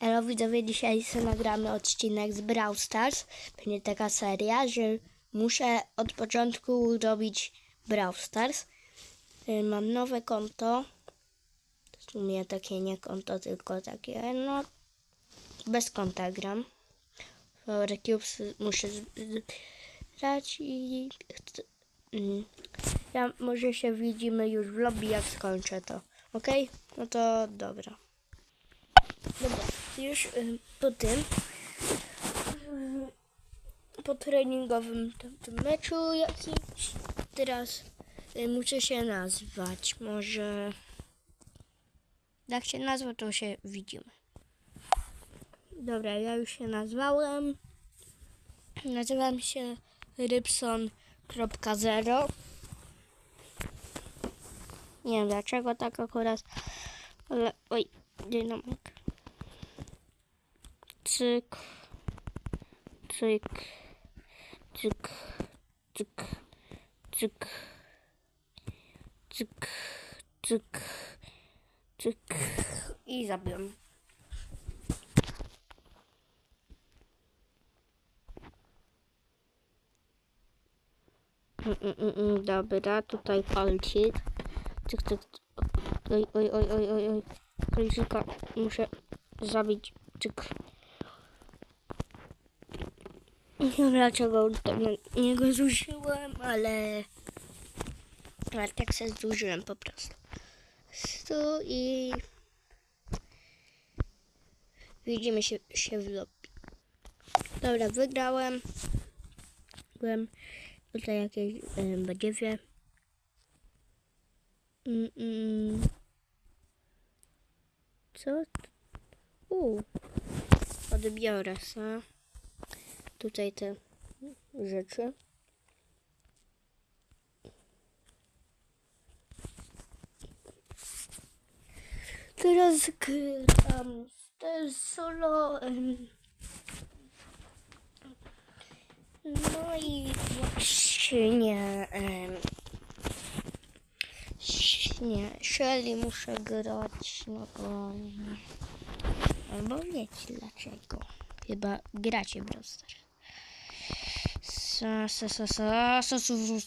Elo widzowie, dzisiaj sobie nagramy odcinek z Brawl Stars. Będzie taka seria, że muszę od początku robić Brawl Stars. Y, Mam nowe konto. W sumie takie nie konto, tylko takie, no, bez konta gram. Dobra, Cubes muszę zbrać i mm, ja może się widzimy już w lobby, jak skończę to. Ok? No to dobra. Dobra, już y, po tym, y, po treningowym tym, meczu jakimś, teraz y, muszę się nazwać. Może jak się nazwę, to się widzimy. Dobra, ja już się nazwałem. Nazywam się Rybson.0. Nie wiem dlaczego tak akurat, ale oj, dynamik. Cyk, cyk, cyk, cyk, cyk, cyk, cyk, cyk i zabiłem. Mm, mm, mm, Dobra, tutaj kolcik. Cyk, cyk. Oj, oj, oj, oj, oj, oj. Muszę zabić. Cyk. Nie wiem dlaczego na niego zużyłem, ale... Ale tak się zużyłem po prostu. Tu i... Widzimy się, się w lobby. Dobra, wygrałem. Byłem tutaj jakieś y, badziewie. Mm, mm. Co? U. Odbiorę se. Tutaj te rzeczy. Teraz gram te solo. No i właśnie. Nie, Shelly muszę grać, no bo... Albo wiecie dlaczego. Chyba gracie Brawl. Sa, sa, sa, sa, sa, sa, sa,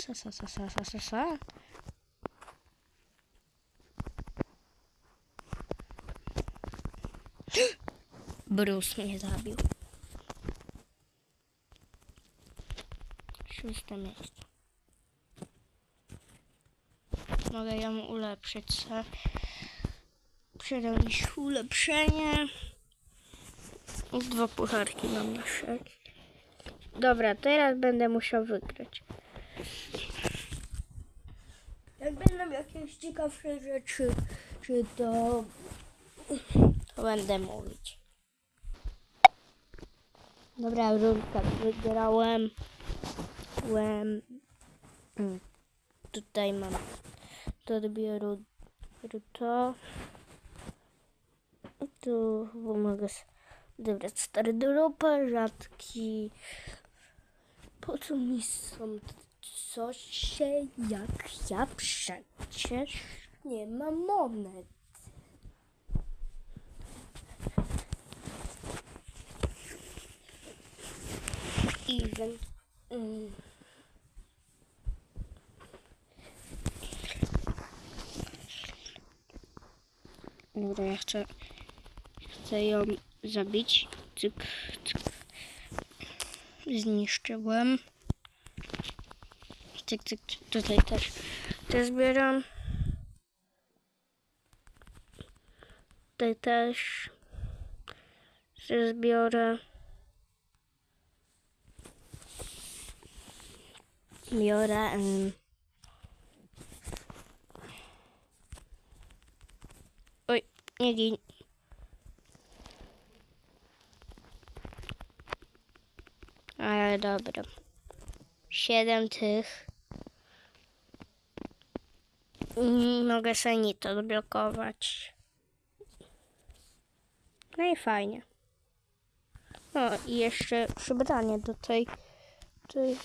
sa, sa, sa, sa, sa, sa. Bruce mnie zabił. Szóste miejsce. Mogę ją ulepszyć se. Przerobić ulepszenie. Dwa pucharki mam na sześć. Dobra, teraz będę musiał wygrać. Jak będą jakieś ciekawsze rzeczy, czy to, to będę mówić. Dobra, rundka wygrałem. Byłem... Mm, Tutaj mam do odbioru to. Tu chyba mogę dobrać stary dropa, rzadki. Po co mi są coś, jak ja przecież nie mam monet. Event. Mm. Dobra, ja chcę, chcę ją zabić. Cyk, cyk. Zniszczyłem. Cyk, cyk. Tutaj też te zbieram. Tutaj też się zbiorę. Biorę. em, Oj, nie gin. Ale dobra. Siedem tych. Mogę sobie to odblokować. No i fajnie. O, i jeszcze przybranie do tej, tej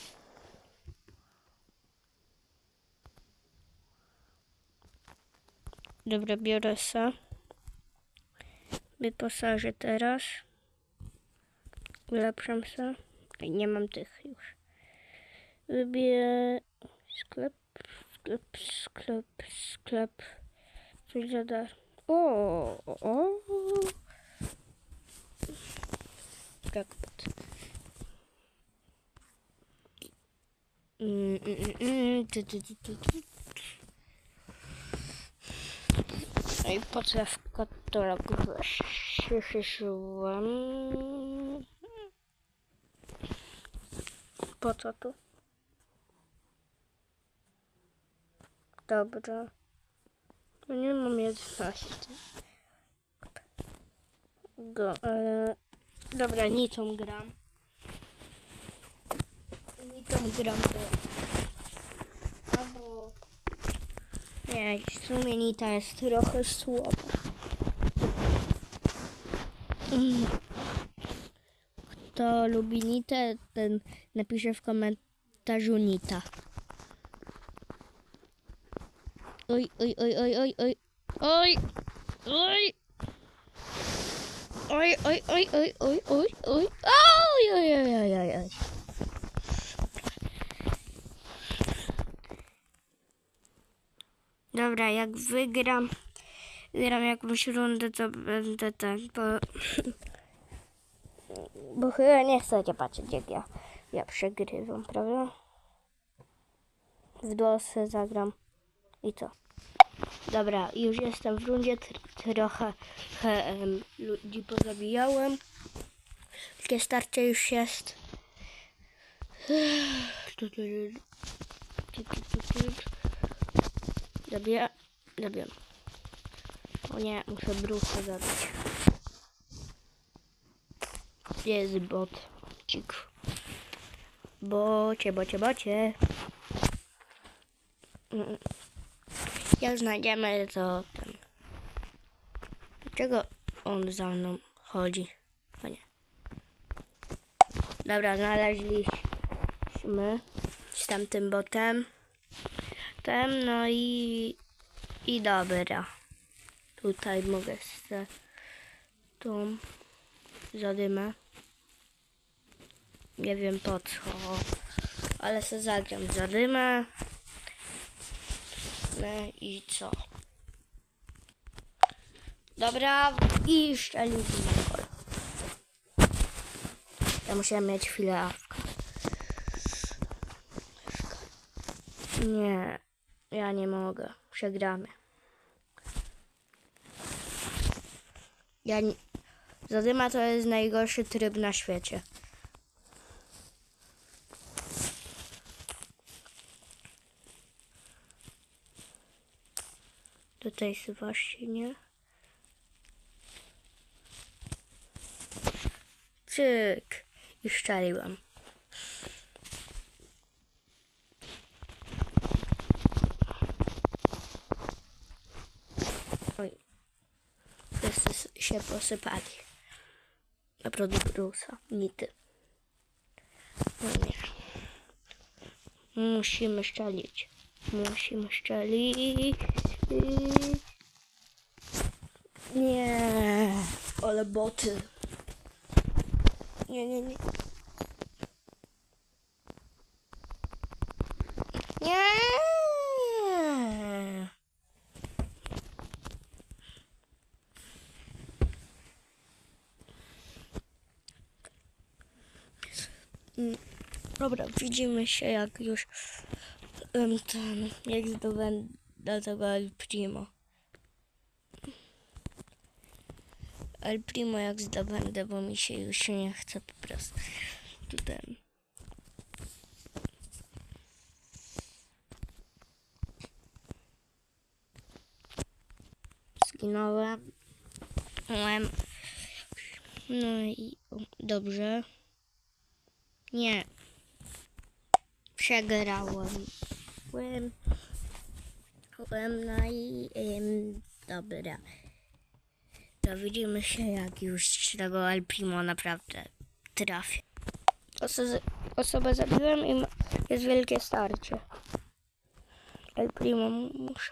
Dobra, biorę se. wyposażę teraz. Ulepszam se. Ej, Nie mam tych już. Lubię sklep, sklep, sklep, sklep. Coś za dar. O, o, o. Jackpot. Mm, mm, mm, tu, tu, tu, tu, tu. No i po co ja w katalogu przyszłam? Po co tu? Dobra. No nie mam 11. Go, ale... Dobra, nicą gram. Nicą gram to... Albo... Nie, w sumie Nita jest trochę słaba. Mm. Kto lubi Nitę, ten napisze w komentarzu Nita. Oj, oj, oj, oj, oj, oj, oj, oj. Oj, oj, oj, oj, oj, oj, oj, oj, oj, oj, oj, oj, oj. Dobra, jak wygram, wygram jakąś rundę, to będę ten, bo, bo chyba nie chcecie patrzeć, jak ja, ja przegrywam, prawda? W dosę zagram i co? Dobra, już jestem w rundzie, tr- trochę he, ludzi pozabijałem. Takie starcie już jest. Tu, tu, tu, tu, tu, tu, tu. Zabija, zabijam. O nie, muszę brucha zabić. Jest bot? Cik. Bocie, bocie, bocie. Mm. Jak znajdziemy to ten. Dlaczego on za mną chodzi? O nie. Dobra, znaleźliśmy z tamtym botem. Tem, no i i dobra. Tutaj mogę sobie tą zadymę. Nie wiem po co, ale se zagram zadymę. No i co? Dobra, i szczelimy gol. Ja musiałem mieć chwilę awka. Nie, ja nie mogę. Przegramy. Ja nie... Zadyma to jest najgorszy tryb na świecie. Tutaj właśnie nie. Cyk. I szczeliłem. Oj. Wszyscy się posypali. Produkt Brusa. Nity. Musimy szczelić. Musimy szczelić. Nie. Ale boty. Nie, nie. Nie. Mm, Dobra, widzimy się jak już em, ten, jak zdobędę tego El Primo. El Primo jak zdobędę, bo mi się już nie chce po prostu. Tu ten. Zginąłem. Em, No i dobrze. Nie. Przegrałem. No i em, dobra. To widzimy się, jak już tego El Primo naprawdę trafię. Oso- osobę zabiłem i jest wielkie starcie. Muszę,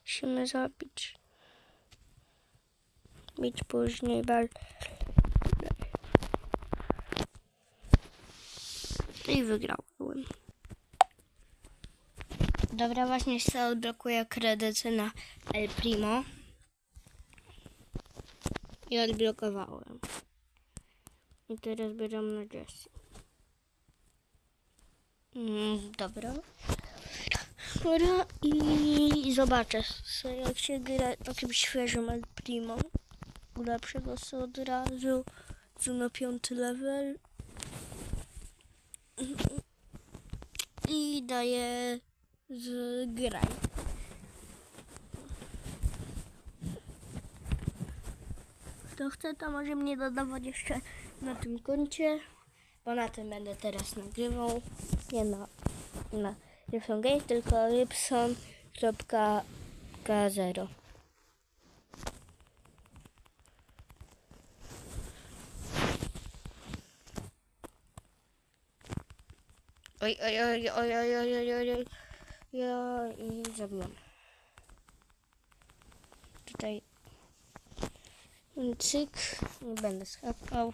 musimy zabić. mieć później bardzo. I wygrałem. Dobra, właśnie się odblokuję kredyty na El Primo. I odblokowałem. I teraz bierzemy na Jessie. Mm, dobra. Dobra, i zobaczę sobie, jak się gra takim świeżym El Primo. Ulepszę go sobie od razu. Tu na piąty level. I daję Zgraj. Kto chce, to może mnie dodawać jeszcze na tym koncie, bo na tym będę teraz nagrywał. Nie na, na Rybson Game, tylko rybson.k0. Oj, oj, oj, oj, oj, oj, oj, oj. Ja i zabiłem. Tutaj cyk, nie będę skakał.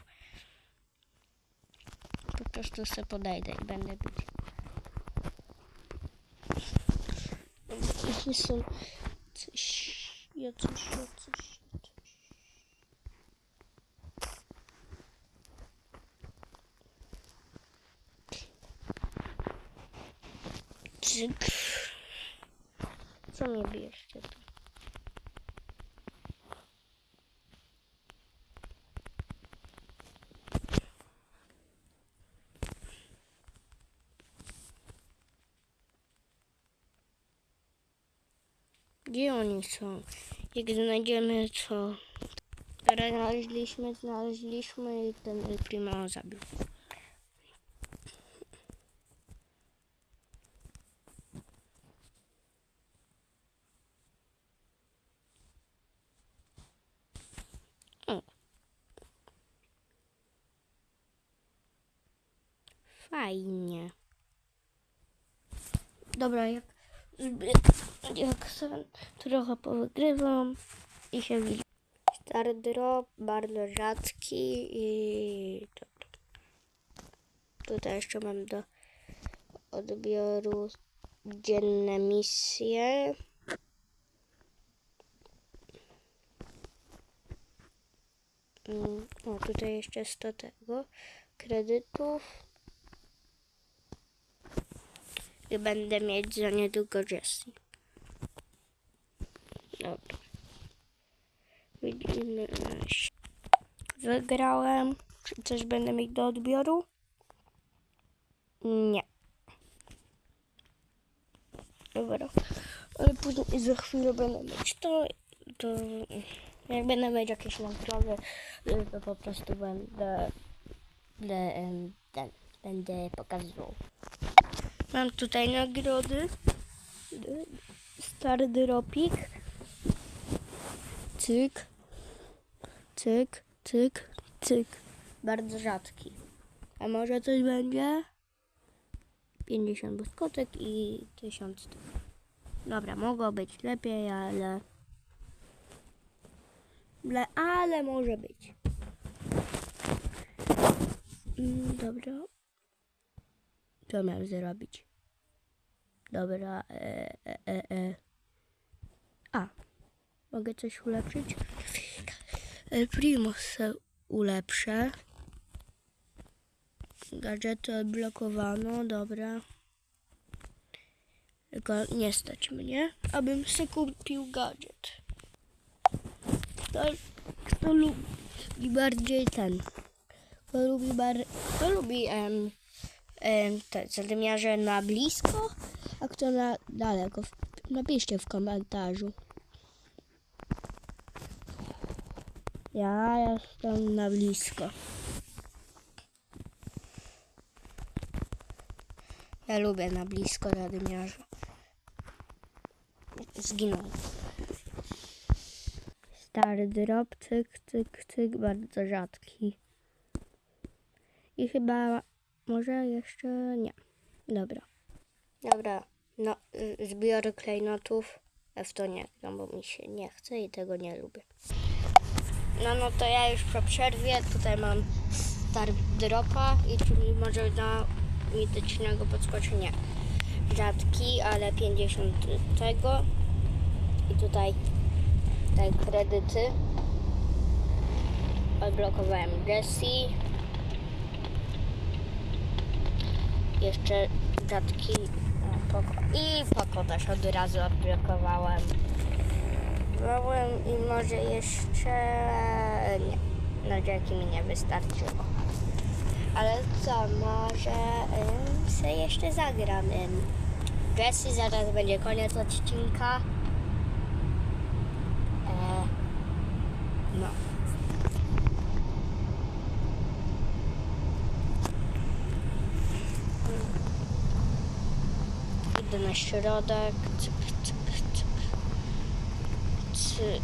Po prostu sobie podejdę i będę bić. Ja coś, ja coś, ja coś. Cyk. Co mnie bierzcie tu? Gdzie oni są? Jak znajdziemy co? Znaleźliśmy, znaleźliśmy i ten El Primo zabił. O. Fajnie. Dobra, jak, jak trochę powygrywam i się widzę. Stary drop, bardzo rzadki i tutaj jeszcze mam do odbioru dzienne misje. Mm, O, tutaj jeszcze 100 tego kredytów. I będę mieć za niedługo Jessie. Dobra. Widzimy się. Wygrałem. Czy coś będę mieć do odbioru? Nie. Dobra. Ale później za chwilę będę mieć to. To jak będę mieć jakieś nagrody, to po prostu będę, będę, będę pokazywał. Mam tutaj nagrody. Stary dropik. Cyk. Cyk, cyk, cyk. Bardzo rzadki. A może coś będzie? 50 błyskotek i 1000 tych. Dobra, mogło być lepiej, ale... Le, ale może być. Mm, dobra. Co miałem zrobić? Dobra, e, e, e, e. A, mogę coś ulepszyć? El Primo se ulepszę. Gadżety odblokowano, dobra. Tylko nie stać mnie, abym sobie kupił gadżet. Kto, lubi bardziej ten? Kto lubi bar... Kto lubi te zadymiarze na blisko, a kto na daleko? Napiszcie w komentarzu. Ja jestem na blisko. Ja lubię na blisko zadymiarza. Zginął. Stary drop, cyk, cyk, cyk, bardzo rzadki. I chyba może jeszcze nie. Dobra. Dobra, no y, zbiorę klejnotów. W to nie gram, bo mi się nie chce i tego nie lubię. No, no to ja już po przerwie tutaj mam star dropa i czy mi może da mitycznego podskoczenia. Rzadki, ale 50 tego. I tutaj te kredyty. Odblokowałem Jessie. Jeszcze rzadki o, Poko. I Poko też od razu odblokowałem. Byłem i może jeszcze nie. No dzięki mi nie wystarczyło. Ale co, może se jeszcze zagram. Jessie zaraz będzie koniec odcinka. E, no. Idę na środek. Cyk, cyk, cyk. Cyk.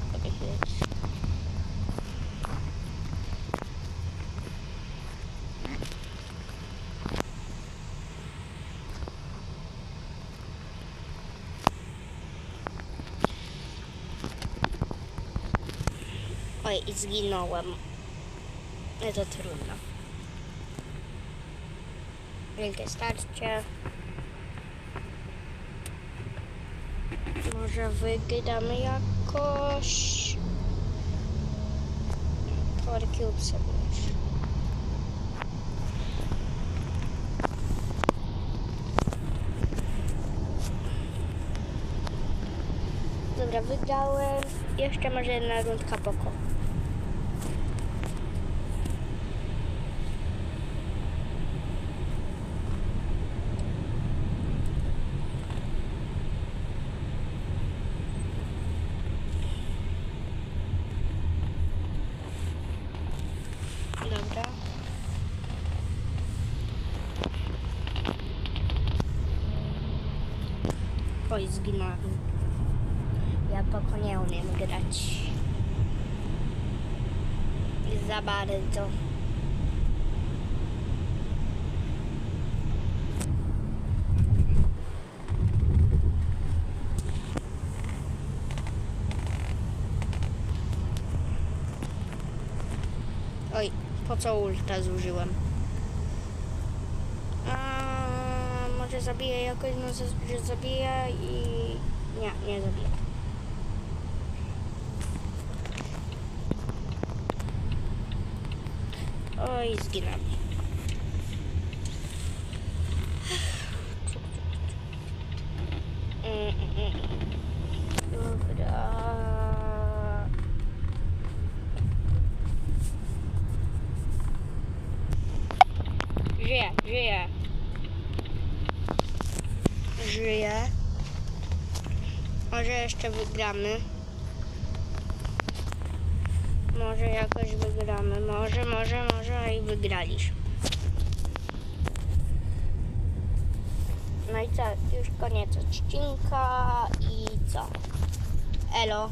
Oj, i zginąłem. To trudno. Wielkie starcie. Może wygramy jakoś. Power Cube sobie już. Dobra, wygrałem. Jeszcze może jedna rundka poko. Dobra. Oj, zginąłem. Ja poko nie umiem grać. Za bardzo. Oj, po co ulta zużyłem? A, może zabiję jakoś, no że zabiję i... Nie, nie zabiję. Oj, zginę. Mm, mm, mm. Dobra. Żyję, żyję. Żyję. Może jeszcze wygramy. Może jakoś wygramy. Może, może, może i wygraliśmy. No i co? Już koniec odcinka i co? Elo.